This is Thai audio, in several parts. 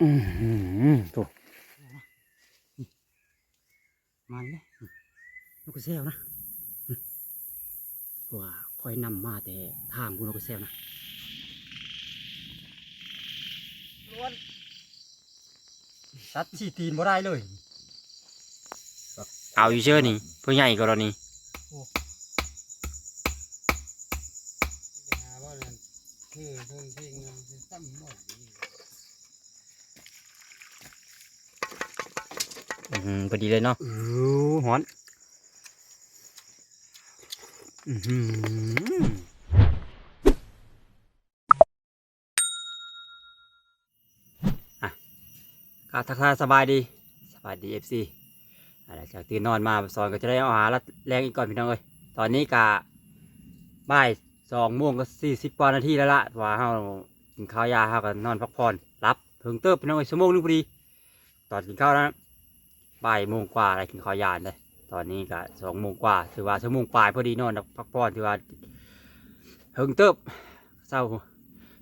อืมโถูกมันเลยนกกระเซลนะเพราะว่าคอยนำมาแต่ทางบุนกกระเซลนะล้วนสัตว์สี่ตีนบ่ได้เลย เอาอยู่เชื่อนี่ผู้ใหญ่กรณีไปหาว่านั่นคือเพิ่งเพิ่งเงินเป็นซ้ำหมด อืมพอดีเลยเนาะเออหอนอื้อหืออะก็ทักทายสบายดี สบายดีเอฟซีหลังจากตื่นนอนมาสอนก็จะได้เอาหาละแรงอีกก่อนพี่น้องเอ้ยตอนนี้กะบ่ายสองโมงก็สี่สิบกว่านาทีแล้วละว่าเฮากินข้าวยาเฮาก็นอนพักผ่อนรับถึงเติบพี่น้องเอ้ยชั่วโมงนึงพอดีตอนกินข้าวนะ บ่ายโมงกว่าอะไรกินข้าวยานเลยตอนนี้ก็สองโมงกว่าถือว่าชั่วโมงปลายพอดีนอนพักผ่อนถือว่าเฮิงเติบเศร้า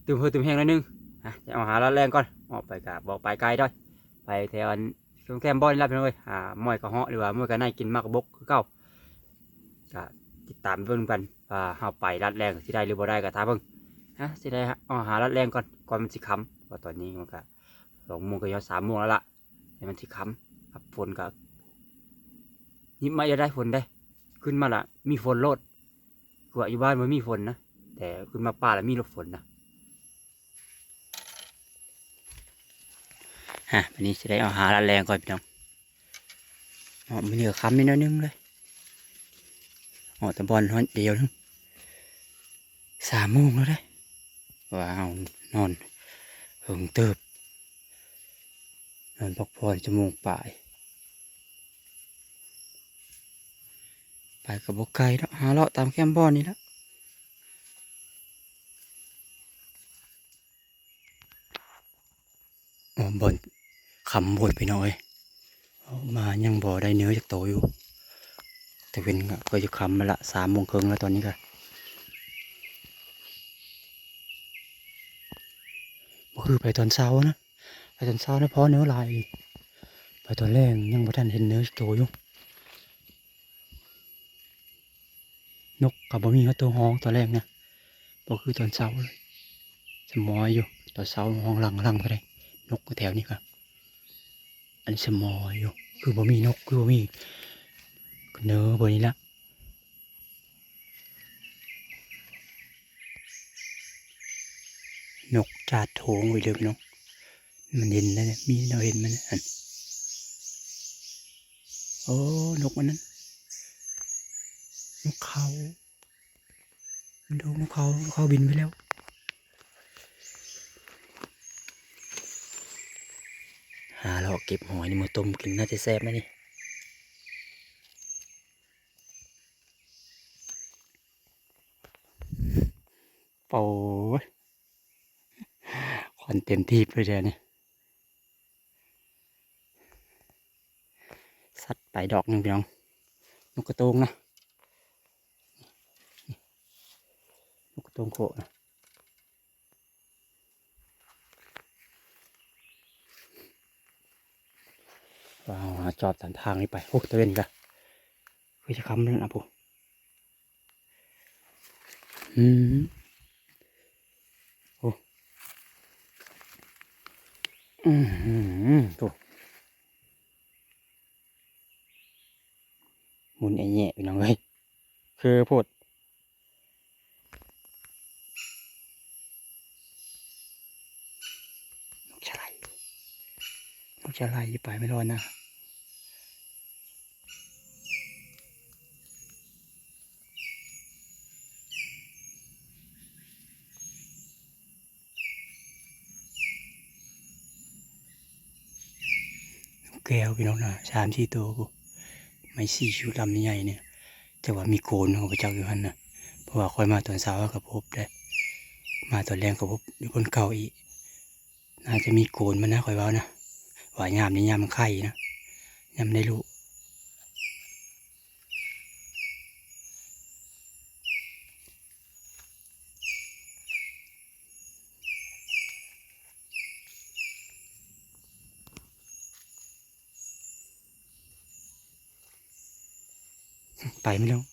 ตื่มเพื่อตื่มแห้งหนิดนึงอะจะเอาหาละแรงก่อนออกไปกะบบอกไปไกลด้วยไปแถวอันตรงแคมบอนนี่รับไปเลยหามอยกระเหาะหรือว่าหมอยกระไนกินมากกระบกคือเก่าก็ติดตามเบิ่งกันว่าเฮาไปรัดแรงสิได้หรือบ่ได้ก็ท้าเบิ่งฮะสิได้เอาหารัดแรงก่อนก่อนมันสิค้ำเพราตอนนี้มันก็สองโมงก็ย้อนสามโมงแล้วล่ะให้มันสิค้ำ ครับฝนก็ยิบมาจะได้ฝนได้ ขึ้นมาละมีฝนโลดกว่าอยู่บ้านมันมีฝนนะแต่ขึ้นมาป่าแล้วมีลมฝนนะฮะวันนี้จะได้เอาหาละแรงก่อนพี่น้องอ๋อาเหนือคำนิดนึงเลยอ๋อตะบอลนอนเดียวนึงสามโมงแล้วได้ว้าวนอนหิงเติบนอนพักผ่อนจมูกป่าย ไปกับบกไก่แล้วหาเลาะตามแคมบอนนี่แล้วบอนขำบดไปหน่อย มายังบ่อได้เนื้อจากโตอยู่ แต่เป็นก็ก็จะคำมาละสามโมงครึ่งแล้วตอนนี้ก็บ่คือไปตอนเช้านะ ไปตอนเช้านะเพราะเนื้อลาย ไปตอนแรกยังบ่ทันเห็นเนื้อจากโตอยู่ นกกับบ่มีเขาตัวห้องตอนแรกนะบ่คือตอนเช้าเลยสมอยอยู่ตอนเช้าห้องหลังหลังไปเลยนกก็แถวนี้ครับอันสมอยอยู่คือบ่มีนกคือบ่มีเนื้อบนนี้ละนกจาดโถงไว้เลยพี่น้องมันเห็นแล้วเนี่ยมีเราเห็นมันอันโอ้นกมันนั้น นกเขาดูนกเขานกเขาบินไปแล้วหาเราเก็บหอยนี่มาต้มกินน่าจะแซ่บนะนี่โอ้ยควันเต็มที่ไปเลยเนี่ยสัตว์ไปดอกหนึ่งพี่น้องนกกระโตงนะ นกกระโต งโขนะว้าวจอบสันทางนี้ไป โอ้ตะเวนกันคือจะคำนั่นนะปุ๊อืมโอ้อืมโอ้หมุนไอ้แง่พี่น้องเอ้ยคือพูด นกชะไล นกชะไลไปไม่รอดนะแก้วพี่น้องนะสามสี่ตัวกูไม่สี่ชูลำใหญ่เนี่ยแต่ว่ามีโกนของพระเจ้าอยู่หันนะเพราะว่าคอยมาตอนเช้ากับพบได้ มาตอนแรงกับพบอยู่บนเก่าอีกน่าจะมีโกนมันนะคอยว้านะ หวายามนี่ยามไข่นะยามได้ลูไปไม่รู้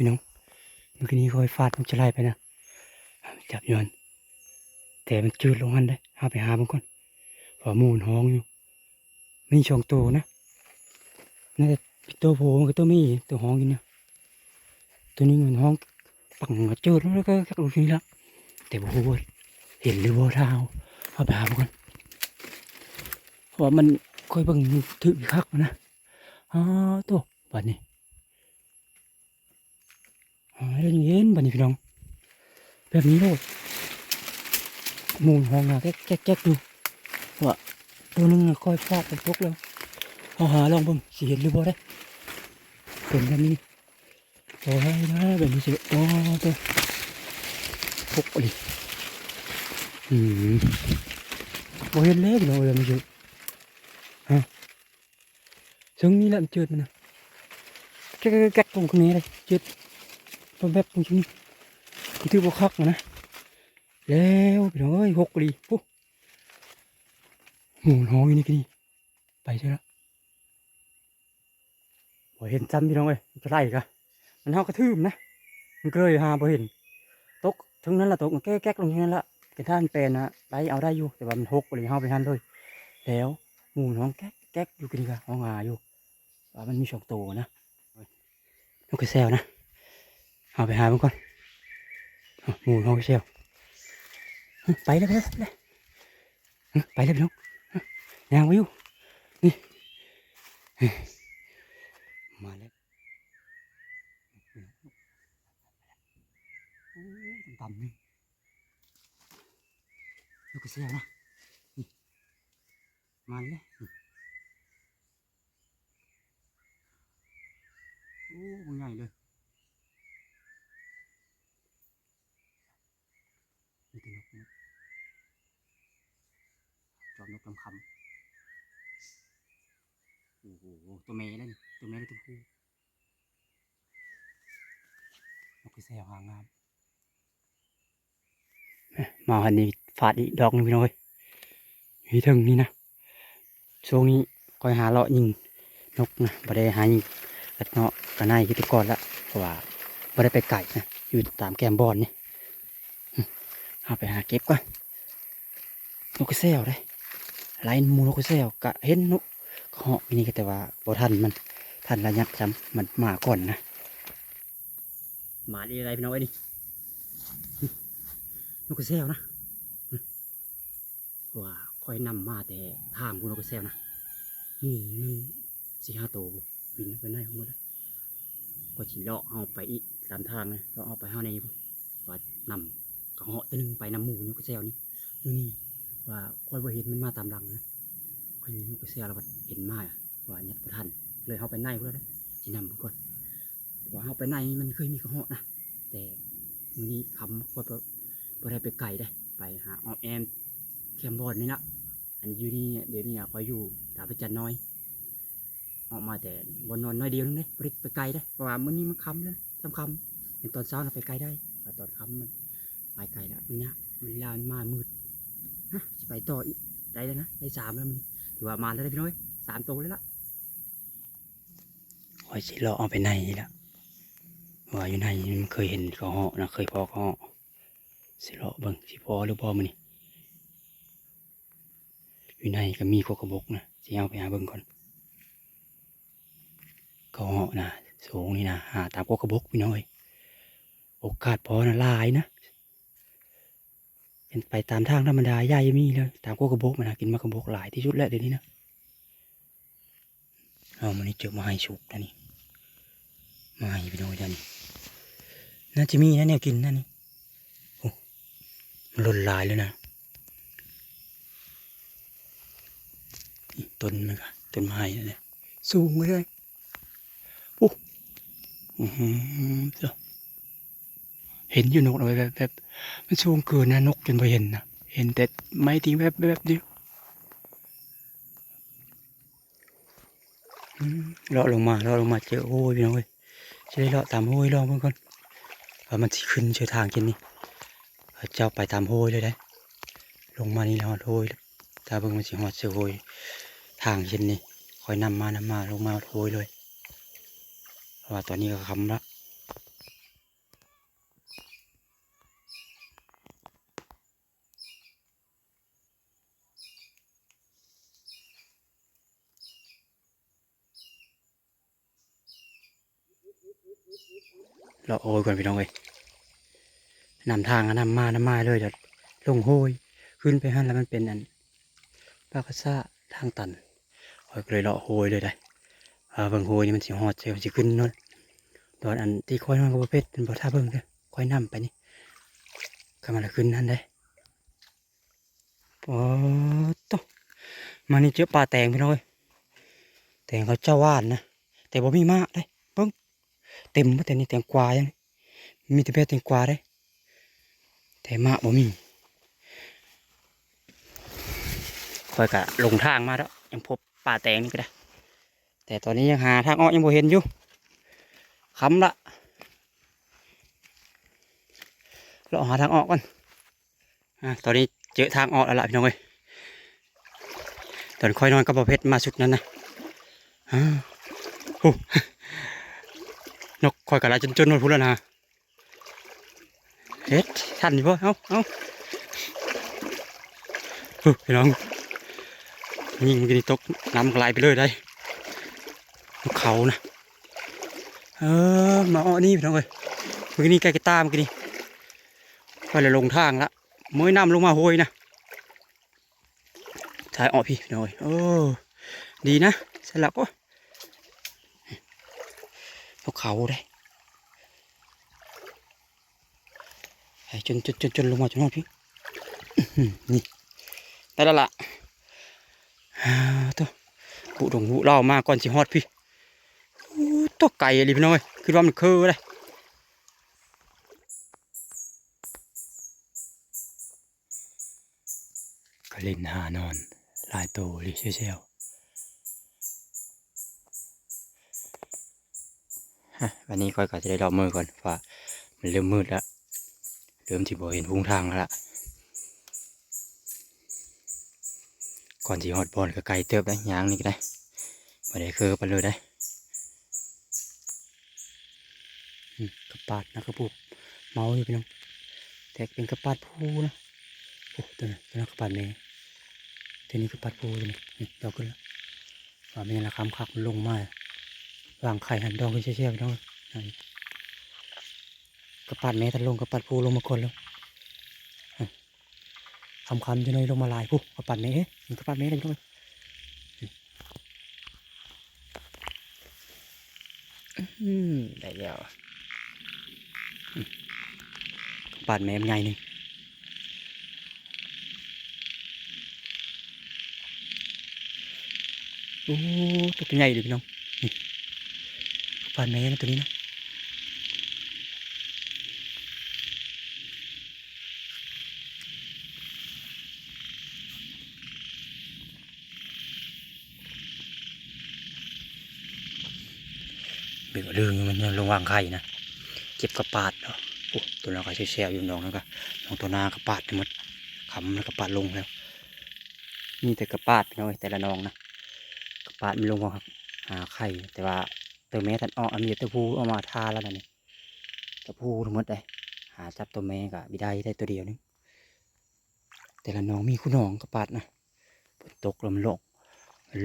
พี่น้องเมื่อกี้นี้คอยฟาดมันจะไล่ไปนะจับอยอนแต่มันจืดลงหันได้หาไปหามันก่อนฝ่ามูนห้องอยู่ไมีช่องโตนะน่าจะตัวโผล่มันก็ตัวมีตัวห้องอยู่เนี่ยตัวนี้มันห้องปังจืดแล้วก็กักลูกนี้ละแต่บ่รู้ว่เห็นหรือบ่เท้าเอาไปหามันก่อนเพราะมันค่อยบิ่งถือคักนนะอ๋อตัวบัดนี้ อ๋อแล้วยังเห็นบัดนี้พี่น้อง แบบนี้โลดมูนห้องนะแก๊กแก๊กดูว่าตัวนึงค่อยฟาดไปพกแล้วเอาหาลองบ่งสิเห็นหรือบ่ได้เป็นแบบนี้โอ้ยนะแบบนี้สิโอ้ตัวพกอะไรอืมบ่เห็นเลยพี่น้องแบบนี้สิฮะซึ่งนี่แหละมันเจิดมันนะแก๊กแก๊กตรงนี้เลยเจิด แบบแบบตรงนี้นี่ถือว่คักนะแล้วพี่น้องเอ้ยหกกะลีปุ๊หมูน้องอยู่นี่กันนี่ไปใช่แล้วบ่เห็นจำพี่น้องเอ้ยจะไล่กะมันเฮากระทืบนะมันเลยหาบ่เห็นตกทั้งนั้นละตกมันแก๊กๆลงที่นั้นละเป็นท่านเป็นนะไล่เอาได้อยู่แต่ว่ามันหกกะลีเฮาไปทันเลย แล้วหมูน้องแก๊กแก๊กอยู่กันนี่กะห้องอาอยู่ว่ามันมีสองตัวนะนกกระแซวนะ เอาไปหามันก่อนหมูน้องเชียวไปเลยไปเลยไปเลยอะไปเลยพี่น้องอะยางไว้อยู่นี่มาแล้วโอ้ยต่ำนี่ลูกกระเซียวนะมาเลยนี่โอ้มันใหญ่เลย นี่ตัวนกนะจอมนก คำโอ้โหตัวเมย์นั่นตัวเมย์ตัวผู้นกกระแสหางงามมาหันนี้ฟาดอีกดอกหนึงพี่น้อยอยู่ถึงนี่นะช่วงนี้คอยหาเลาะยิงนกนะบ่ได้หายิงกระเนาะกระไนที่ตะก่อนละเพราะว่าบ่ได้ไปไก่นะอยู่ตามแกมบอนนี่เอาไปหาเก็บก่อนนกกระเซลได้ ไล่หมูนกกเซลกะเห็นนกก็เหาะไปนี่ก็แต่ว่าบ่ทันมันทันระยับจำมันมาก่อนนะหมาดีอะไรพี่น้องไอ้นี่นกกระเซลนะว่าคอยนำมาแต่ทางพวกนกกระเซลนะนี่หนึ่งสี่ห้าตัวบินไปไหนของมันแล้วก็ฉีเลาะเอาไปอีกตามทางนะเราะเอาไปห้าในว่านำก็เหาะตัวหนึงไปนำหมูนกกระเซลนี่อยู่นี่ ว่าคอยบ่เห็นมันมาตามหลังนะคอยนี่นกกระเซลเราเห็นมาอะว่ายัดประทันเลยเข้าไปในพุ่นแล้วได้สินำเพิ่นก่อนว่าเข้าไปในมันเคยมีกระหาะนะแต่มือนี้คำคอยบ่ได้ไปไกลได้ ไปหาออมแอมแคมบอนนี่ละอันนี้อยู่นี่เนี่ยเดี๋ยวนี้อะคอยอยู่ดาวพระจันทร์น้อย ออกมาแต่บนนอนน้อยเดียวนึงเด้บ่ได้ไปไกลได้เพราะว่ามื้อนี้มันคำแล้วค่ำเป็นตอนเช้าน่ะไปไกลได้ว่ตอนคำมันไปไกลแล้วมันเนี่ยมันลานมามืด ฮะจะไปต่ออีกได้แล้วนะได้สามแล้วมันถือว่ามาแล้วได้พี่น้อยสามตัวเลยละคอยสิรอเอาไปในละว่าอยู่ในมันเคยเห็นกระเหาะนะเคยพอกระเหาะสิรอเบิ่งสิพอหรือพอมันนี่อยู่ในก็มีกกระบกนะสิเอาไปหาเบิ่งก่อนกระเหาะนะสูงนี่นะหาตามกกระบกพี่น้อยโอกาสพอนะลายนะ เป็นไปตามทางธรรมดาย่ายมีเลยตามพวกกระบอกมันนะกินมากระบอกหลายที่สุดแล้วเดี๋ยวนี้นะเอามันนี่เจอมาให้สุกแล้วนี่มาให้พี่น้องจ้านี่น่าจะมีนะเนี่ยกินนะนี่โอ้มันหล่นหลายเลยนะต้นมันก็ต้นไม้นะเนี่ยสูงเลยโอ้อือหือเจ้า เห็นอยู่นกเลยแบบแบบมันสูงเกินนะนกจนไปเห็นนะเห็นแต่ไม้ตีแบบแบบเดียวเลาะลงมาเลาะลงมาเจอโอ้ยพี่น้องเว้ยจะได้เลาะตามโอ้ยลองเพื่อนก่อนว่ามันสิขึ้นเจอทางกินนี่เขาเจ้าไปตามโฮยเลยได้ลงมานี่แล้วฮอดโฮยเลยถ้าเบิ่งมันสิฮอดเสือโฮยทางเช่นนี้คอยนำมานำมาลงมาฮอดโฮยเลยว่าตอนนี้ก็คำละ เราโอยก่อนพี่น้องเอ้ยนำทางอะนำมานำมาเลยเดี๋ยวลงโฮยขึ้นไปหันแล้วมันเป็นอันปากกาซ่าทางตันคอยเลยเลาะโฮยเลยได้อ่าเบิ่งโฮยนี่มันสิฮอดเสียมันสิขึ้นนั่นตอนอันที่ค่อยนอนกับประเภทเป็นบ่ท่าเบิ่งเด้อคอยนำไปนี่ก็มันละขึ้นนั่นได้ปอตมานี่เจอปลาแตงพี่น้องเอ้ยแตงเขาเจ้าว่านนะแต่บ่มีมากเลย เบิ่งเต็มบ่แต่นี่แตงกวายังมีแต่แค่แตงกวาได้แต่มาบ่มีคอยกะลงทางมาแล้วยังพบป่าแตงนี่ก็ได้ แต่ตอนนี้ยังหาทางออยังบ่เห็นอยู่คำละเราหาทางออกก่อนอะตอนนี้เจอทางออกแล้วล่ะพี่น้องเอ้ยตอนค่อยนอนกับประเภทมาสุดนั้นนะอ่าโอ้ นกคอยกะลาจนจนมดพูดแล้วนะเฮ็ดทันอยู่บ่เอ้าเอาเฮ้ยพี่น้องยิงมันกินตกน้ำกลายไปเลยได้นกเขานะเออมาอ้อนี่พี่น้องเอ้ยมื่อกี้นี่ใกล้กระตามเมื่อกี้นี่ค่อยเลยลงทางละเมื่อน้ำลงมาโหยนะถ่ายออกพี่พี่น้องเอ้ยโอ้ดีนะสลับก็ นกเขาได้ไปจนจนจนจนลงมาจนหมดพี่นี่ได้แล้วล่ะอ่าตัวบุดงบุเล่ามาก่อนสิฮอดพี่ตัวไก่อะไรพี่น้องเอ้ยคือว่ามันคือเลยก็เล่นหานอน ลายโตลิเชียว วันนี้ก้อยก็จะได้รอบมือก่อนว่ามันเริ่มมืดแล้วเริ่มที่บ่เห็นพุ่งทางแล้วล่ะก่อนที่ฮอดบอลก็ไกลเติบได้ยางนี่ก็ได้บ่ได้คือไปเลยได้กระปาดนะกระปุกเมาอยู่พี่น้องแต่เป็นกระปาดพูนะโอ้ตัวนั้นตัวนั้นกระปาดเมย์ตัวนี้กระปาดพูตัวนี้นี่ดอกขึ้นแล้วว่าม่งั้นละคำคักมันลงมา วางไข่หันดอกขึ้นเชี่ยวๆน้องนั่นกระปัดแม่ทันลงกระปัดพูลงมาคนแล้วคำคำจะน้อยลงมาลายผู้กระปัดแม่เมันกระปัดแม่เลยทุกคนอืมได้แล้วกระปัดแม่มันใหญ่หนึ่งโอ้ตัวใหญ่เลยพี่น้องนี่ กระปัดแม่นะตัวนี้นะเบื่อเรื่องมันยังลงวางไข่นะเก็บกระปาดเนาะโอ้ตัวเราก็แช่ๆอยู่น้องแล้วก็น้องตัวหน้ากระปาดทั้งหมดคำแล้วกระปาดลงแล้วมีแต่กระปาดเนาะแต่ละน้องนะกระปาดมันลงครับหาไข่แต่ว่า ตัวแม่ท่านออกอันนี้ตัวผู้เอามาทาแล้วนะนี่ตัวผู้ทั้งหมดเลยหาจับตัวแม่กับบิได้ได้ตัวเดียวนึงแต่ละน้องมีคู่น้องกระปาดนะฝนตกลมลง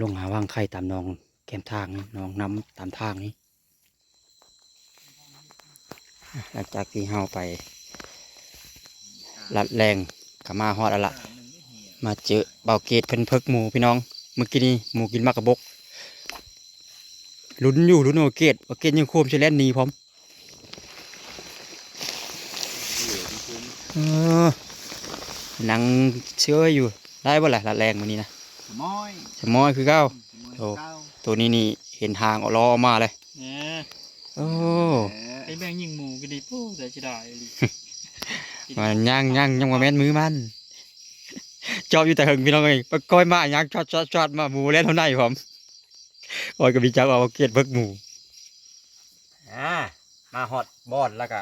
ลงหาว่างไข่ตามน้องแคมทางนี่น้องน้ำตามทางนี้หลังจากที่เฮาไปลัดแรงกับมาฮอดแล้วละมาเจอเบาเกตเพิ่นเพิกหมูพี่น้องเมื่อกี้นี้หมูกินมากระบก ลุ้นอยู่ลุ้นเบาเกตเบาเกตยังโคมเชลเลนหนีพร้อมเออนังเชื่ออยู่ได้บ่ล่ะลัดแรงวันนี้นะมอยสมอยคือเก้าโอ้เก้าตัวนี้นี่เห็นทางออกล้อออกมาเลยเนี่ยโอ้ไอ้แบงยิงหมูก็ดีปุ๊บแต่จะได้ดิมันย่างย่างยังมาแม่นมือมันจอบอยู่แต่หึงพี่น้องเองปะก้อยมาย่างชอดชอดชอดมาหมูเล่นเท่าไหร่ผม โอ้ยก็มีจักเอาเกลียดเบิกหมูอ่ามาฮอดบอดแล้วก็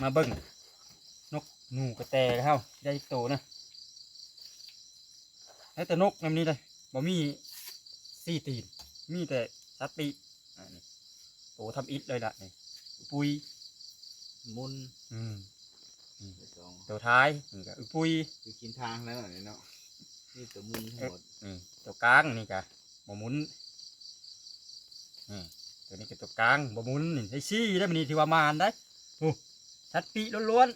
มาเบิ้งนกหนูกระแตเฮาได้โตนะแล้วแต่นกนำนี้เลยบ่มีสี่ตีน มีแต่สัตว์ปีกอ่านี่โตทำอิฐเลยล่ะนี่ปุยมุนอืมไปสองตัวท้ายนี่ก็อุปุยคือกินทางแล้วเนี่ยเนาะนี่ตัวมุนทั้งหมดนี่ตัวกลางนี่กะบ่หมุน นี่ตัวนี้ก็ตัวกลางบ่หมุนนี่ได้ซี่ได้มันนี่ที่ว่ามานได้โอ้สัตว์ปีกล้วน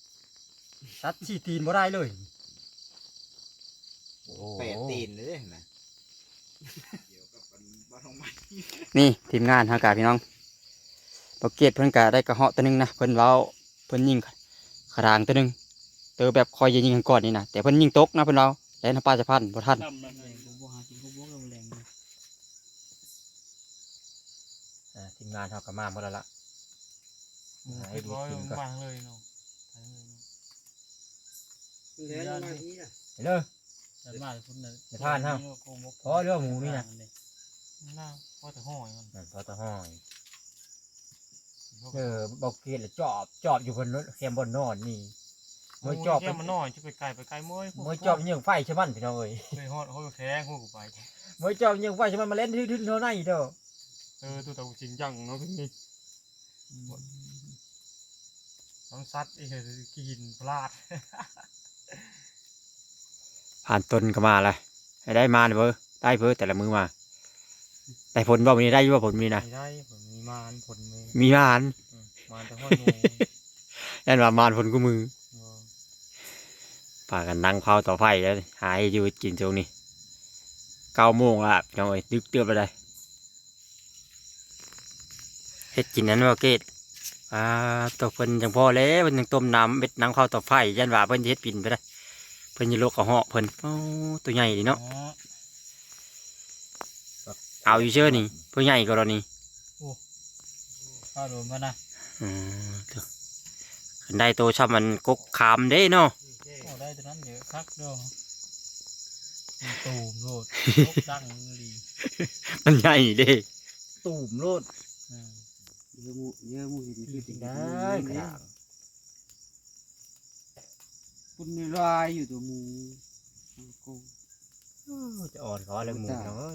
ๆสัตว์สี่ตีนบ่ได้เลยโอ้แปดตีนเลยนะเกี่ยวกับมันบ้านของมันนี่ทีมงานฮากาพี่น้องบกเกตเพิ่นกะได้กระเหาะตัวหนึงนะเพิ่นเว้าเพิ่นยิงขรางตัวหนึงเตอแบบคอยยิงกันก่อนนี่นะแต่เพิ่นยิงตกนะเพิ่นเว้าแล้วน้ำปลาจะพันบ่ทันดำนั่นแรเองงผมบ่หากินเขาบ่แรงเลย อ่าทีม งานเฮาก็มาหมดแล้วล่ะ หมูคิดร้อยมันวางเลยเนาะไปเลยเนาะแล้วมาที่น่ะเด้อ แต่มาพุ่นน่ะอย่าพลาดเนาะโกงบกพอเรื่องหมูนี่นะน่าพอแต่ห้อยมันนั่นพอตะห้อยเออบอกเกตแล้วจอบ จอบอยู่บนรถแคมบนนอนนี่เมื่อจอบแค่มันน้อยจะไปไกลไปไกลเมื่อยเมื่อจอบยิงไฟใช่มั้นพี่น้องเอ้ยเคยฮอดเขาแข้งหัวกูไป เมื่อจอบยิงไฟใช่มั้นมาเล่นทื่นๆเท่านั้นอีเด้อ เออตัวเต่าจริงจังเนาะพี่นี่น้องซัดอีกกินพลาด ผ่านต้นก็มาเลยให้ได้มาเด้อได้เพิ่แต่ละมือมาแต่ผลบ่มีได้อยู่ว่าผลมีนะไม่ได้ผมมีมานผลมีมีมานอืมมานแต่ห้อยหมูยันว่ามานผลกูมือเออพากันนั่งเผาต่อไฟแล้วหายอยู่กินตรงนี้เก้าโมงละพี่น้องเอ้ยดึกเตือบไปเลยเฮ็ ดกินนั้นว่าเกตอ่าตกเพิ่นจังพอแล้วเพิ่นยังต้มน้ำเบ็ดนังเผาต่อไฟยันว่าเพิ่นสิเฮ็ดปิ่นไปได้เพิ่นอยิโลกกระเหาะเพิ่นโอ้ตัวใหญ่ดีเนาะอ๋อเอาอยู่เชื่อนี่ตัวใหญ่กว่าเรานี่ข้าวโดนมานะอืมเถอะคันได้โตช่ำมันกกขามเด้เนาะโอ้ได้ตัวนั้นเยอะคักเด้อมันตูมโลดลกดังดีมันใหญ่เด้ตูมโลดอืม เยอะหมูเยอะหมูเห็นคือติดได้กระดางคุณนี่ลายอยู่ตัวหมูโกงจะอ่อนขอเลยหมูเนาะ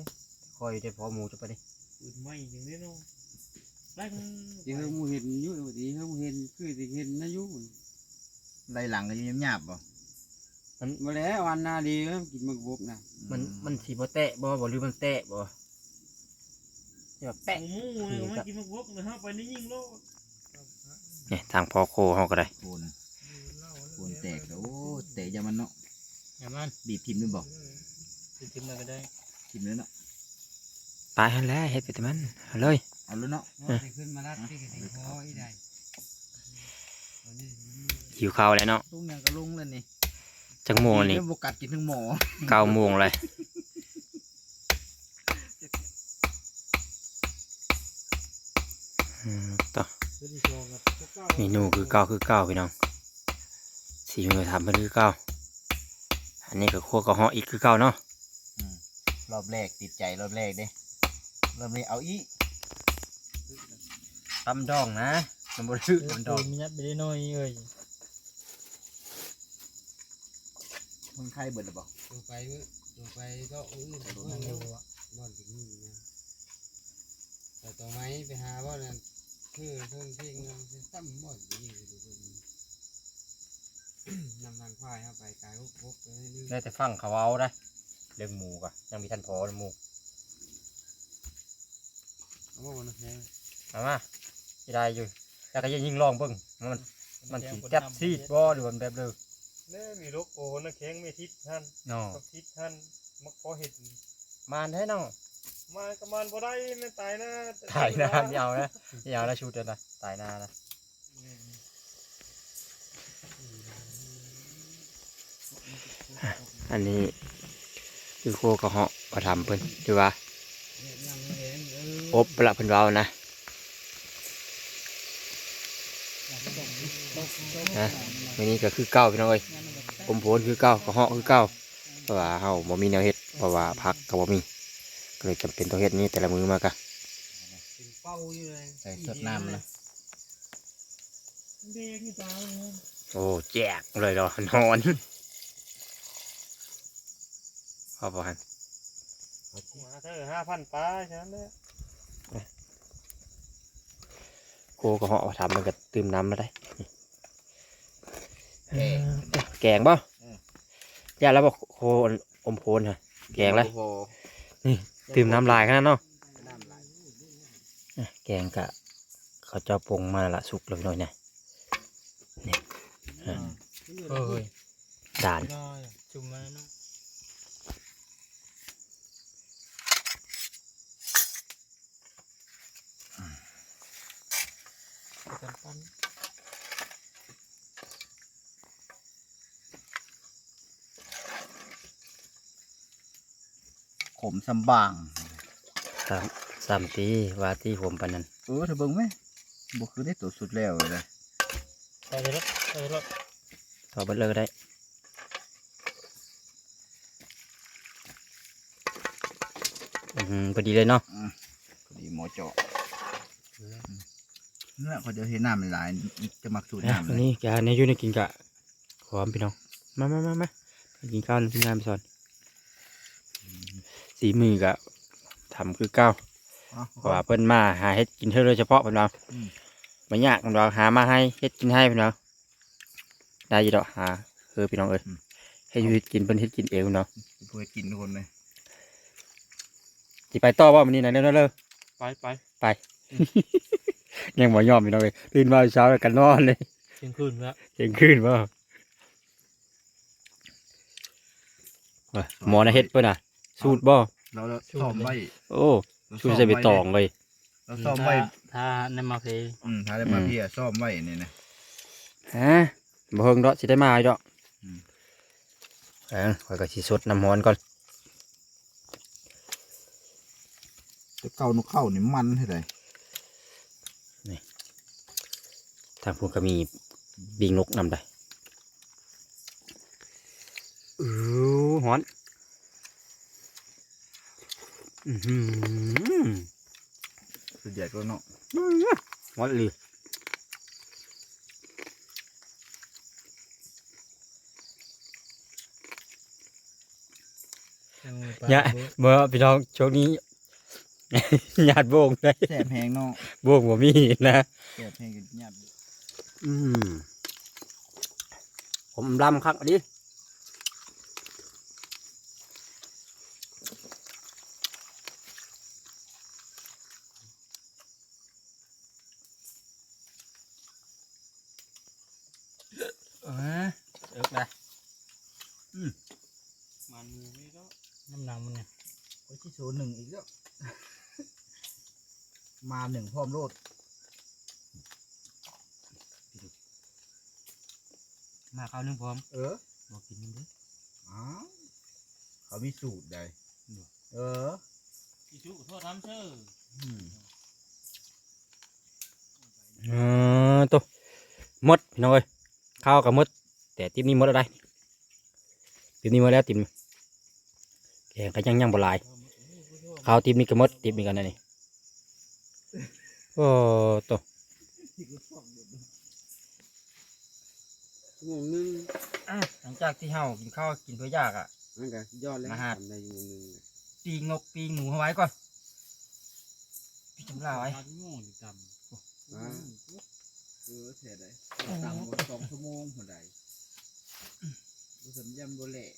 คอยได้พอหมูจะไปดิปืนไหม้อย่างนี้เนาะแรงเยอะหมูเห็นอยู่ดีเยอะหมูเห็นคือสิเห็นนะอยู่ไล่หลังก็ยังหยาบๆบ่มาแล้ววันหนาดีเอ้ยกินมักบกนะมันมันสีบ่แตะบ่บ่หรือมันแตะบ่ เดี๋ยวแปะหมูเนี่ยมันกินมันวกเลยฮะไปนี่ยิงโลดเนี่ยทางพอโคเฮาก็ได้โคนโคนแตกแล้วโอ้แตกอยามันเนาะอย่ามันบีบทิมด้วยบ่ไปกินอะไรก็ได้ทิมเลยเนาะตายหันแล้วเฮ็ดไปแต่มันเอาเลยเอาแล้วเนาะว่าสิขึ้นมาลัดที่กระสิพออีได้วันนี้หิวข้าวแล้วเนาะลุงยังก็ลุงเลยนี่จังโมงนี่เริ่มบกัดกินทั้งหมอเก้าโมงเลย ต่อเป็นโชว์กับพวกเก้าเมนูคือเก้าคือเก้าพี่น้องสีมือทำเป็นคือเก้าอันนี้ก็คั่วกระเหาะอีกคือเก้าเนาะรอบแรกติดใจรอบแรกเด้รอบนี้เอาอีตำดองนะมันบดชื่อโดตำดองนมีนัดไปได้น้อยเอ้ยมันไข่เบิดหรือเปล่าลงไปเว้ยลงไปก็อุ้ยนั่นเร็วอะบ่อนถึงนี่นะแต่ต่อไม้ไปหาบ่อนนั่น คือเพิ่งเพ่งมันสิซ้ำบ่อนยิงไปดูเพิ่นนำทางควายเข้าไปกายบกบกไปเรื่อยได้แต่ฟังเขาเอาได้ เรื่องหมูกะยังมีท่านพอหมูๆโอ้นะแฮะมามาจะได้อยู่แต่ก็ยังยิงลองเบิ่งมันมันสีจับซีดบ่หรือมันแบบเดิมเน่มีลูกโอ้นะแข้งไม่ทิศท่านเนาะ กับทิศท่านมักพอเห็ดมานให้น้อง มากระมันบ่ได้ไม่ตายนะตายนาไม่เอานะไม่เอานะชูเดินนะตายนานะอันนี้คือโคกระเหาะมาทำเพิ่นดูว่าเนี่ยนำเห็นเอออบละเพิ่นเว้านะนะอันนี้ก็คือเก้าพี่น้องเอ้ยผมโผลคือเก้ากระเหาะคือเก้าเพราะว่าเฮาบ่มีแนวเฮ็ดเพราะว่าพักก็บ่มีก็ เลยจำเป็นต้องเฮ็ดนี้แต่ละมือมากะเป็นเป้าอยู่เลยใส่สดน้ำนะเด็กนี่ตายเลยกโอ้แจกเลยเนาะนอนพอประมาณมาเถอะห้าพันป้าฉะนั้นเลยโกก็เหาะทำมันก็ตื่มน้ำมาได้แกงบ่ย่าแล้วบอกโคอมโคนฮะแกงเลยโอ้โห ตื่มน้ำลายขนาดนั้นเนาะน้ำไหลอะแกงกะเขาเจะปรุงมาละสุกเลยหน่อยเนี่ยเนี่ยอะเอ้ยด่านน้อยจุ่มมาเนาะกันปั้น ขมสำบางสามสามตีว่าที่ผมปานนั้นเออเธอเบิ่งไหมบ่คือได้ตัวสุดแล้วเลยใส่รถใส่รถพอเบิดเลยก็ได้อืมพอดีเลยเนาะพอดีหมอเจาะเนี่ยเขาจะเห็นน้ำมันหลายจะมักสูดอะน้ำอันเลยนี้แกในอยูในกินกะขอมพี่น้องมามามามากินข้าวที่งานไปสอน สีมือกะทำคือเก้าอ๋อเพราะว่าเพิ่นมาหาเฮ็ดกินเท่าโดยเฉพาะเพิ่นว่าอืมไม่ยากเพิ่นว่าหามาให้เฮ็ดกินให้เพิ่นว่าได้อยี่ดอกหาคือพี่น้องเอ้ยเฮ็ดอยู่เฮ็ดกินเพิ่นเฮ็ดกินเองเพิ่นเนาะเพื่อกินทุกคนเลยสิไปต่อว่ามื้อนี้นะเร็วๆเร็วไปไปๆไปยังบ่ยอมพี่น้องเอ้ยตื่นมาเช้าแล้วกันนอนเลยเที่ยงคืนแล้วเที่ยงคืนบ่ว่าหมอนะเฮ็ดเพิ่นน่ะ สูตรบ่เราเราซ่อมไว้โอ้สูตรใส่ใบตองเลยเราซ่อมไว้ถ้าในมาเพอืมถ้าได้มาเพี่ซ่อมไว้นี่นะฮะบ่เฮิงดอกสิได้มาอีกดอกอืมเออข้อยก็สิสดน้ำร้อนก่อนจะเก่านกเข้านี่มันให้ได้ทางพวกก็มีบิงนกนำได้อือฮ้อน อือหือสุดใหญ่ก็เนาะฮ้อนเลยยังไปเนี่ยเมื่อพี่น้องช่วงนี้หยาดโบงเลยแสบแหงเนาะโบงบ่มีนะแสบแหงกันยับอืมผมลำครับอั เออเอิกได้มันมีไม่ก็น้ำหนักมันเนี่ยโอ้ยที่โซนหนึ่งอีกแล้ว มาหนึ่งพร้อมโลดมาข้าวนึ่งพร้อม เออบอกกินนึงเด้ออ้าวเขามีสูตรใดเอออีชุขอโทษน้ำเชื่ออืมเออตัวหมดพี่น้องเอ้ย ข้าวกับหมด แต่ติมนี้หมดแล้วได้ติมนี้หมดแล้วติมแกงก็ยังยังบ่หลายข้าวติมนี้ก็หมดติมนี้กันนะนี่โอ้ตัวชั่วโมงหนึงอะหลังจากที่เฮากินข้าวกินเพื่อยากอะนั่นก็ยอดเลยมาหาทำได้ชั่วโมงหนึงปีงนกปีงหมูเอาไว้ก่อนพี่จำลาไว้โง่ดิจอ่า เออเสียได้ตามหมดสองชั่วโมงหัวใดบุษมยำโบเละ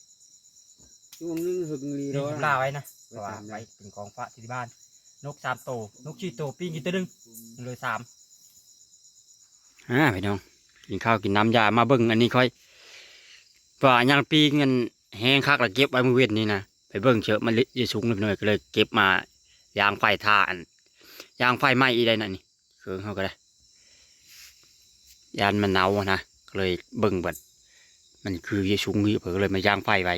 ชั่วโมงหนึงหึงลีพี่แล้วจำลาไว้นะเพไว้ราะว่าตามนะไว้เป็นกองฟ้าที่บ้าน นกสามโตวนกชีโตวปีงกี่ตัวหนึงเลยสามอ่าพี่น้อง กินข้าวกินน้ำยามาเบิ่งอันนี้ค่อยว่าย่างปีเงินแห้งคักแล้วเก็บไว้มือเว้นนี่นะไปเบิ่งเชอะมันเละอยสูงหน่อยก็เลยเก็บมายางไฟท่าอันยางไฟไหม้อีได้นั่นนี่เครื่องเขาก็ได้ ยานมันหนาวนะก็เลยเบิ่งเบัดมันคืออยสูงนี่เพิ่นก็เลยมายางไฟไว้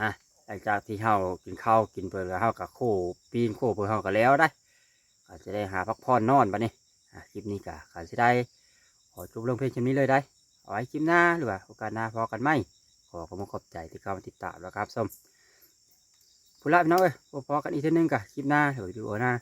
อะหลังจากที่เฮากินข้าวกินเพิ่นแล้วเฮากับโคปีนโคเพิ่นเฮาก็แล้วได้ก็จจะได้หาพักผ่อนนอนบัดนี้คลิปนี้ก็ก็สิได้ขอจบลงเพียงเช่นนี้เลยได้เอาไว้คลิปหน้าหรือว่าโอกาสหน้าพอกันไหมขอขอบคุณขอบใจที่เข้ามาติดตามแล้วครับส้มผู้ละพี่น้องเอ้ยพบกันอีกทีนึงกับคลิปหน้าหรือวิดีโอหน้า